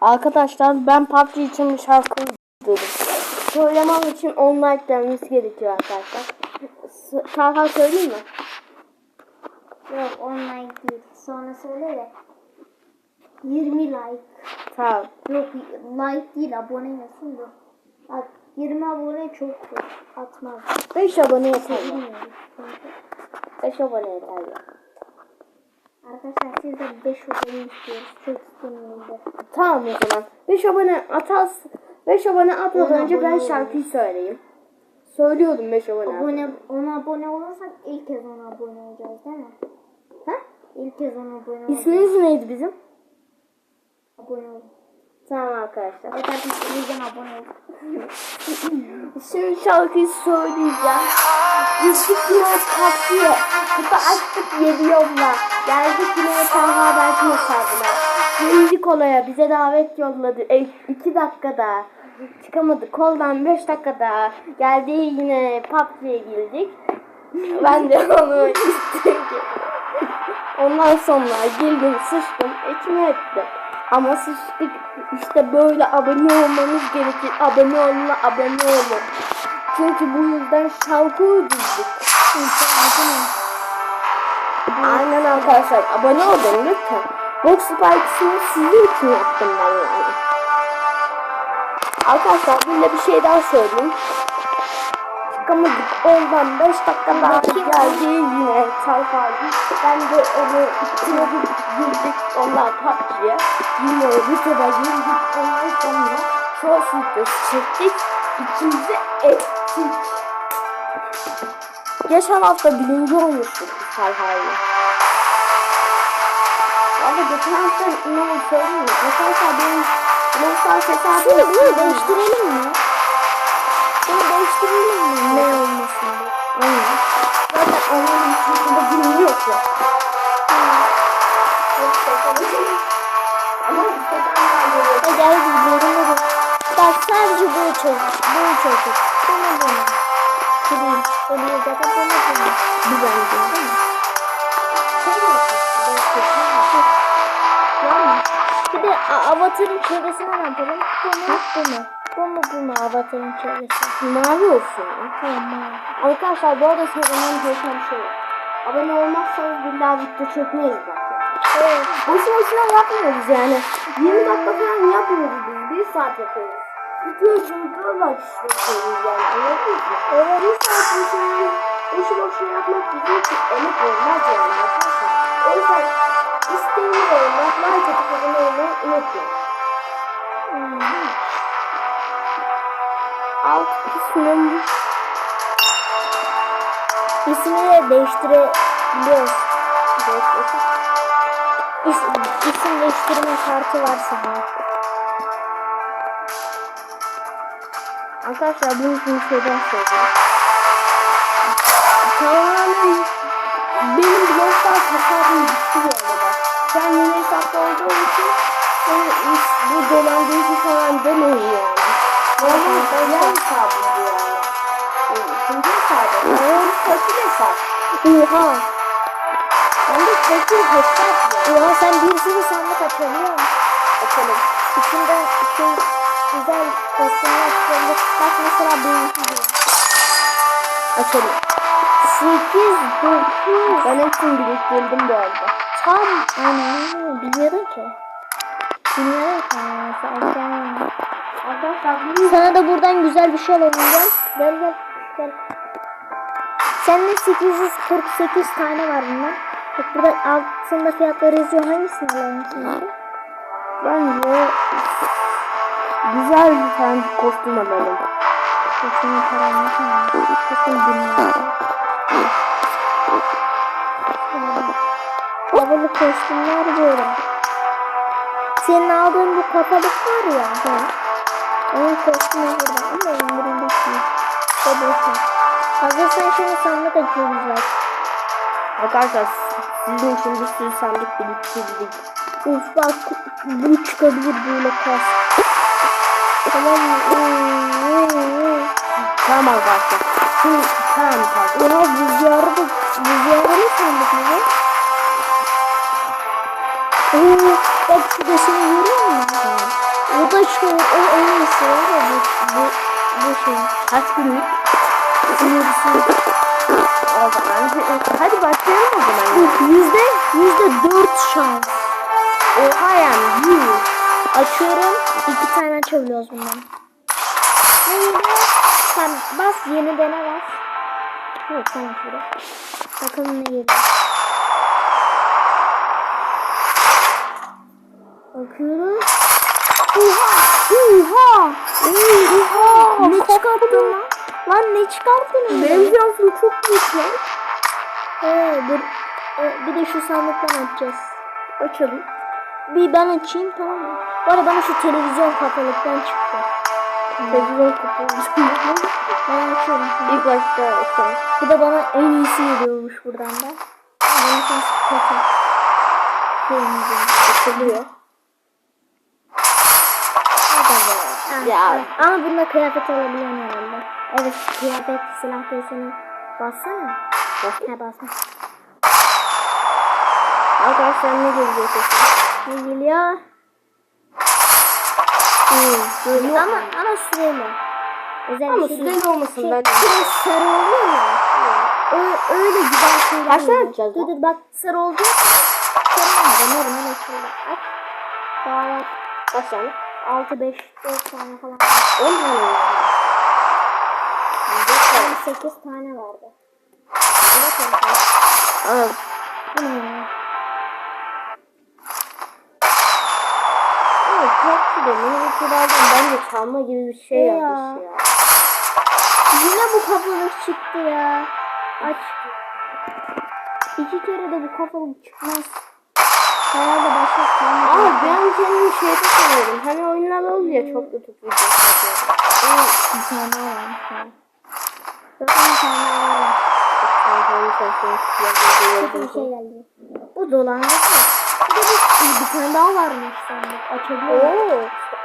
Arkadaşlar ben PUBG için bir şarkı dedim. Söylemem için 10 like gelmesi gerekiyor arkadaşlar. Talha söyleyeyim mi? Yok online değil. Sonra söyle de. 20 like. Tamam. Yok like değil abone yazsın da. Bak 20 abone çoktur. Atmaz. 5 abone yeter. Bilmiyorum. 5 abone yeter. Arkadaşlar siz de 5 abone istiyoruz. Çok istemiyorum. Tamam o zaman. 5 abone atas 5 abone atmadan önce ben şarkıyı söyleyeyim. Söylüyordum 5 abone. Abone, 10 abone olursak ilk kez 10 abone olacağız değil mi? Ha? İlk kez 10 abone olacağız. İsminiz neydi bizim? Abone ol. Tamam arkadaşlar. Evet arkadaşlar abone ol. Şimdi şarkıyı söyleyeceğim. Gittik yine PUBG'ye. Kutu açtık 7 yolla. Geldik yine Talha Berk'in hesabına. Birinci kolaya bize davet yolladı. 2 dakikada. Çıkamadık. Koldan 5 dakikada. Geldi yine PUBG'ye girdik. Ben de onu istedim. Ondan sonra girdim sıçtım. İçime etti. Ama sıçtık. İşte böyle abone olmanız gerekir. Abone olun, abone olun. Çünkü bu yüzden şarkı uydurduk. Aynen arkadaşlar. Abone olun lütfen. Box Spikes'ını sizin için yaptım ben yani. Arkadaşlar bir de bir şey daha söyleyeyim. Çıkamadık. Ondan 5 dakika daha geldi yine Talha'yı. Ben de onu içine bir girdik. Onlar PUBG'ye. Yine YouTube'a girdik. Ondan sonra short videosu çektik. İkimizi ettik. Geçen hafta birinci olmuştuk biz Talha'yla. Abi geçen hafta oldu söyleyeyim? Geçen hafta benim Monster hesabı değiştirelim mi? Ne olmasın. Aynen. Zaten onların. Ama istediğinden geliyor. E gel gidelim hadi. Bak sadece bu çocuk. Bu çocuk. Bunu bunu. Kırayım. Oluyor zaten bunu bunu. Güzel değil mi? Bir de avatarın çevresine ne yapalım? Bunu bunu. Bunu bunu avatarın çevresi. Mavi olsun. Tamam. Arkadaşlar bu arada söylemem gereken bir şey yok. Abone olmazsanız billahi video çekmeyiz ya. Evet. Boşu boşuna yapmıyoruz yani. 20 dakika falan yapmıyoruz biz. 1 saat yapıyoruz. Video işte yapıyoruz yani. Anladın mı? Evet. 1 saat boşuna, boşu boşuna yapmak bizim için emek olmaz yani arkadaşlar. O yüzden isteğini olmak, like atıp abone olmayı unutmayın. Hmm. Alt kısmım İsmini de değiştirebiliyoruz. İs, isim değiştirme şartı varsa. Arkadaşlar bunun için bir şeyden söyleyeyim. Tamamen benim blogdan hesabım gitti bu arada. Ben yeni hesapta olduğum için bu dolandırıcı falan demeyin yani. Normal hesabım bu yani. İkinci hesabım. Yani fakir hesap. Oha. Ben de fakir hesap ya. Oha sen bir sürü sandık açabiliyor musun? Açalım. İçinden şey güzel kostümler çıkabilir. Bak mesela benimki gibi. Açalım. 8, 9. Ben hepsini biriktirdim bu arada. Tam aynen biliyordun ki. Bilmiyordun ki. Sen, Arkadaşlar bunu Sana da buradan güzel bir şey alalım gel. Gel gel. gel. Sende 848 tane var bunlar. Bak burada altında fiyatları yazıyor. Hangisini alalım şimdi? Bence güzel bir tane kostüm alalım. Kostümün param ne kadar? Kostüm bilmiyorum. Havalı kostümler böyle. Senin aldığın bu kafalık var ya. He. Onun kostümü burada ama değil. İşte boşver. Hazırsan şimdi sandık açıyoruz bak. Arkadaşlar sizin için bir sürü sandık biriktirdik. Uf bak bu çıkabilir böyle kas. Tamam mı? Tamam arkadaşlar. Şimdi tamam tamam. Oha rüzgarı da rüzgarı ne sandık mı? Oo, bak şu deseni görüyor 3 günlük o en iyisi var ya bu, bu, bu şey. Kaç günlük? Sınırsız. O zaman hadi başlayalım o zaman. Yüzde, yüzde dört şans. Oha yani yüz. Açıyorum. iki tane açabiliyoruz bundan. Neydi? Sen bas yeni dene bas. Yok sen açıyorum. Bakalım ne geliyor. Bakıyorum. Oha! Oha! Ne çıkarttın lan? Lan ne çıkarttın? Benim çok büyük lan. Ee, dur. Ee, bir de şu sandıktan açacağız. Açalım. Bir ben açayım tamam mı? Bu arada bana şu televizyon kapalıktan çıktı. Televizyon kapalı. Ben açıyorum. İlk başta açalım. Bir de bana en iyisi geliyormuş buradan da. Benim şans kötü. Beğeneceğim. Açılıyor. Ha, Ya. Ama bunda kıyafet alabiliyorum herhalde. Evet kıyafet silah deseni bassana. Bas. Ha basma. Arkadaşlar ne gelecek? Ne geliyor? Böyle Ama ama süreli. Özel Ama şey süreli olmasın Şey, ben. biraz sarı oluyor ya. Ö- öyle güzel şeyler. Kaç tane açacağız Dur dur bak sarı olacak. Sarı olmadı. Normal şöyle aç. Daha var. Kaç tane? 6 5 4 tane falan. 10 tane mi? Yani 8 tane vardı. Aa, Bu ne ya? ama çok güzel. Minibüslerden bence çalma gibi bir şey Ya. yapmış ya. Yine bu kafalık çıktı ya. Aç. İki kere de bu kafalık çıkmaz. Herhalde başka kalmadı. Ama ben kendimi şeyde sanıyorum. Hani oyunlar olur ya çok YouTube videosu yapıyorum. Bir tane ya. Zaten bir tane var. Kötü bir şey geldi. Bu dolandı. Bir de bir, bir tane daha varmış sandık. Açabiliyor? Oo,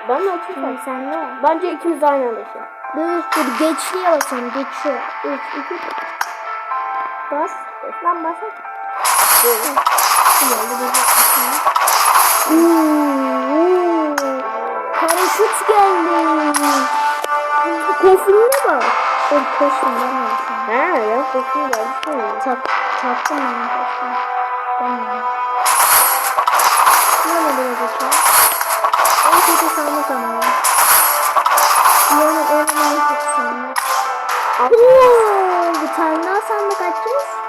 ben de. Tamam sen de. Bence ikimiz aynı anda şey. Dur dur geçliye basalım. Geçiyor. 3, 2, Bas. Lan bas. Böyle. Geldi bir Oo, Paraşüt geldi. Kostümüne bak. Dur kostüm gelmesin. Ha ya koşuyor geldi. Tak, taktım ben kostümü. Gelmedi. Ne oldu acaba? En kötü sandık ama ya. Yani en kötü sandık. Oo, bir tane daha sandık açacağız.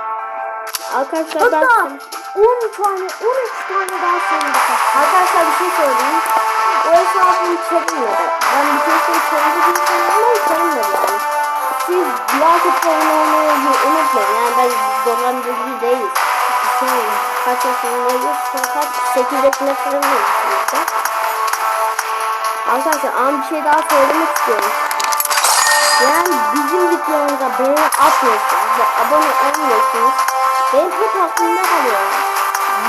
Arkadaşlar ben... Hatta 10 tane, 13 tane daha sandık. Arkadaşlar bir şey söyleyeyim. O hesabım çekmedi. Ben bir şey şey çevirdi gibi sanıyorum ama çevirmedi yani. Siz like abone olmayı unutmayın. Yani ben dolandırıcı değiliz. Şey, kaç yaşındayız? Fakat 8 yaşında falan değiliz. Arkadaşlar ama bir şey daha söylemek istiyorum. Yani bizim videomuza beğeni atmıyorsunuz ve abone olmuyorsunuz. Hep aklımda kalıyor.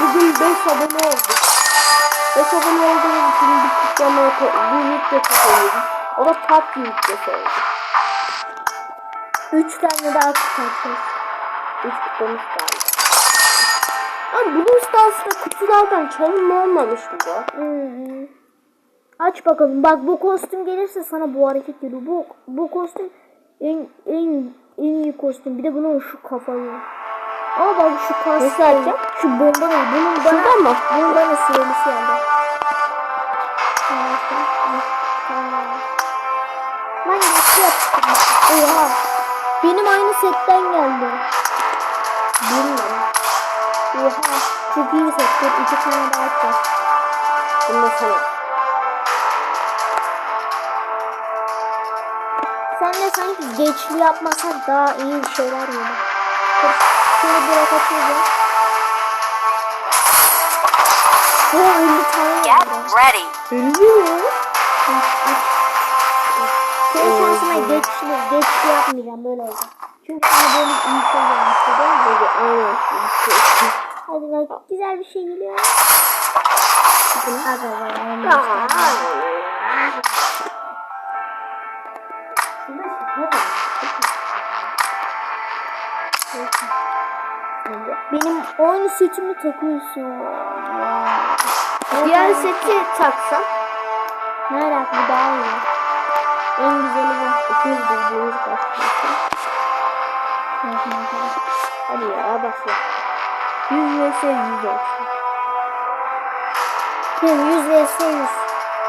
Bugün 5 abone olduk. 5 abone olduğumuz için bir kutlamaya ko- bir video çekiyoruz. O da PUBG videosu oldu. 3 tane daha çıkartacağız. 3 kutlamış galiba. Ama Blue Stars'ta kutulardan çalınma olmamış mı bu? Hmm. Aç bakalım. Bak bu kostüm gelirse sana bu hareket geliyor. Bu bu kostüm en en en iyi kostüm. Bir de bunun şu kafayı. Ama bak şu kas. Nasıl açacağım? Şu bomba ne? Bunun bana Şuradan mı? bunun bana sürelisi. Tamam. Ben geçti yaptım. Oha. Benim aynı setten geldi. Bilmiyorum. Oha. Çok iyi set. Dur iki tane daha açacağız. Bunu da sana. Sen de sanki geçli yapmasak daha iyi şeyler yedi. Direkt açıyoruz. Bu 50 tane Get ready. Bilmiyorum. Senin şansına geçli, geçli yapmayacağım böyle olacak. Çünkü sana böyle iyi şey gelmişti değil mi? Dedi aynen. Hadi bak güzel bir şey geliyor. Hadi bakalım. Oyun sütümü takıyorsun. Diğer seti taksam. Alaka bu daha iyi. En güzeli bu. İkimiz bildiğimiz başlıyorsun. Hadi ya başla. 100 vs 100 olsun. Hem 100 vs 100.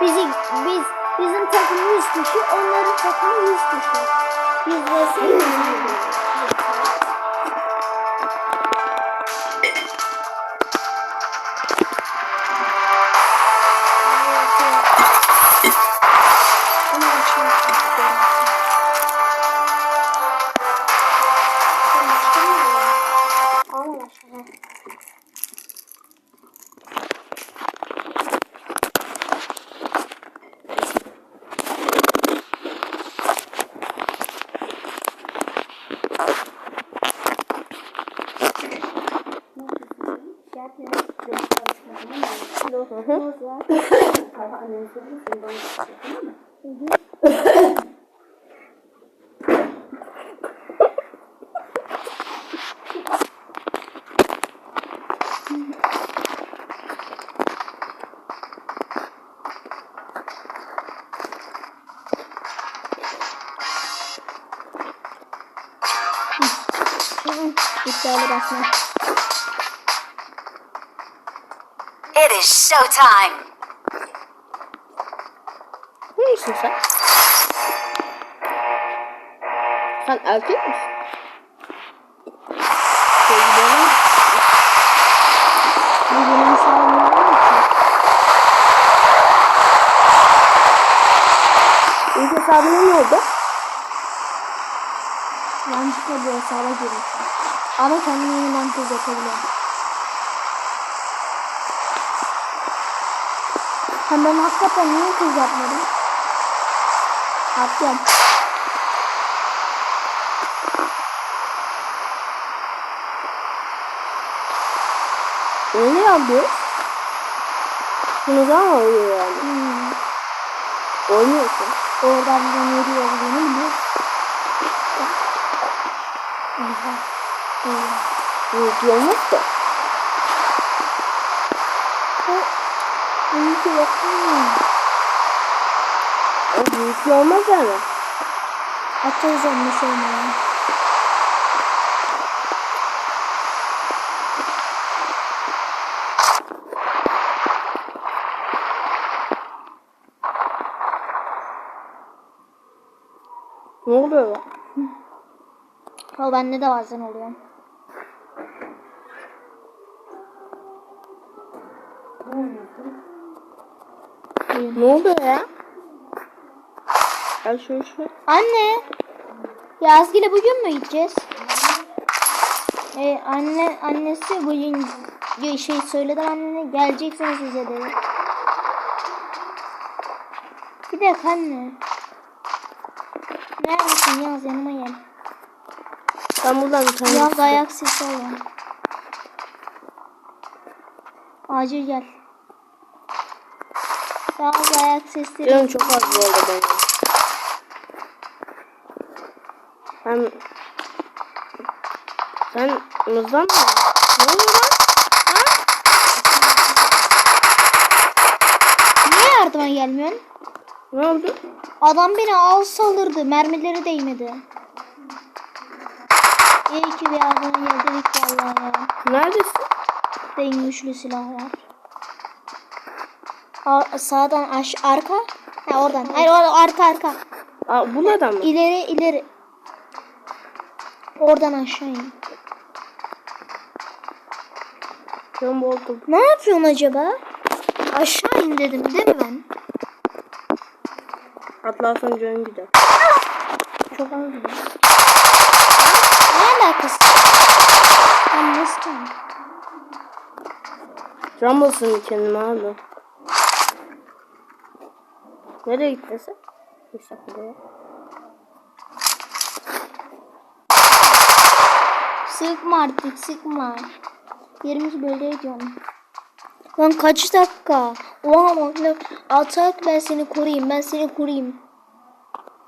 Bizi, biz, bizim takım 100 kişi, onların takımı 100 kişi. 100 vs 100. koyayım şuraya. Hı hı. İptali basma. It is showtime. Neysin sen? Sen erkek misin? Hesabına ne oldu? Yanlışlıkla bir hesaba girmişim. Ama kendimi yeniden kız yapabiliyorum. Hem ben hakikaten niye kız yapmadım? Yapacağım. Ne yapıyor? Bunu da mı oluyor yani? Hmm. Oynuyorsun. Oradan nereye olduğunu biliyorum. Oha. Yüklü olmaz da. İyi ki yapmıyorum. O yüklü olmaz yani. Atacağız onu sonra. Ne oluyor lan? O bende de bazen oluyor. Ne oluyor ya? Gel şöyle şöyle. Anne. Yazgül'e bugün mü gideceğiz? Ee, anne annesi bugün şey söyledi annene geleceksiniz size dedi. Bir dakika anne. Neredesin Yaz yanıma gel. Ben buradan bir tane Yaz ayak sesi olan. Acil gel. Yaz ayak sesleri. Canım çok az bu arada benim. Ben... Sen mızdan mı? Ne oluyor lan? Niye yardıma gelmiyorsun? Ne oldu? Adam beni al saldırdı. Mermileri değmedi. İyi ki bir yardıma geldik vallahi. Neredesin? Benim güçlü silah var. Ar- sağdan aş arka. Ha oradan. Hayır orada arka arka. Aa, buradan mı? İleri ileri. Oradan aşağı in. Canım oldu. Ne yapıyorsun acaba? Aşağı in dedim değil mi ben? Atlarsan canım gider. Çok az mı? Ne alakası? Ben nasıl canım? Basın kendime abi. Nereye gittin sen? İşte buraya. Sıkma artık sıkma. Yerimiz böyle ediyorum. Lan kaç dakika? Oha bak. Atak ben seni koruyayım ben seni koruyayım.